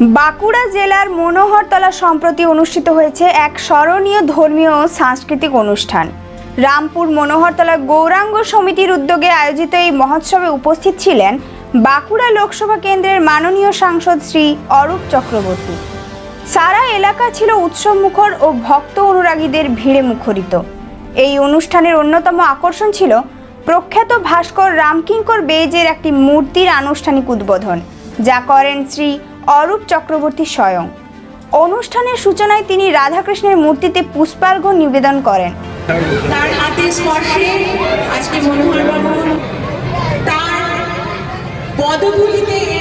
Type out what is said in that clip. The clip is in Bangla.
বাঁকুড়া জেলার মনোহরতলা সম্প্রতি অনুষ্ঠিত হয়েছে এক স্মরণীয় ধর্মীয় ও সাংস্কৃতিক অনুষ্ঠান। রামপুর মনোহরতলা গৌরাঙ্গ সমিতির উদ্যোগে আয়োজিত এই মহোৎসবে উপস্থিত ছিলেন বাঁকুড়া লোকসভা কেন্দ্রের মাননীয় সাংসদ শ্রী অরূপ চক্রবর্তী। সারা এলাকা ছিল উৎসবমুখর ও ভক্ত অনুরাগীদের ভিড়ে মুখরিত। এই অনুষ্ঠানের অন্যতম আকর্ষণ ছিল প্রখ্যাত ভাস্কর রামকিঙ্কর বেইজের একটি মূর্তির আনুষ্ঠানিক উদ্বোধন, যা করেন শ্রী অরূপ চক্রবর্তী স্বয়ং। অনুষ্ঠানের সূচনায় তিনি রাধাকৃষ্ণের মূর্তিতে পুষ্পার্ঘ নিবেদন করেন। তার হাতে স্পর্শে আজকে তার পদধূলিতে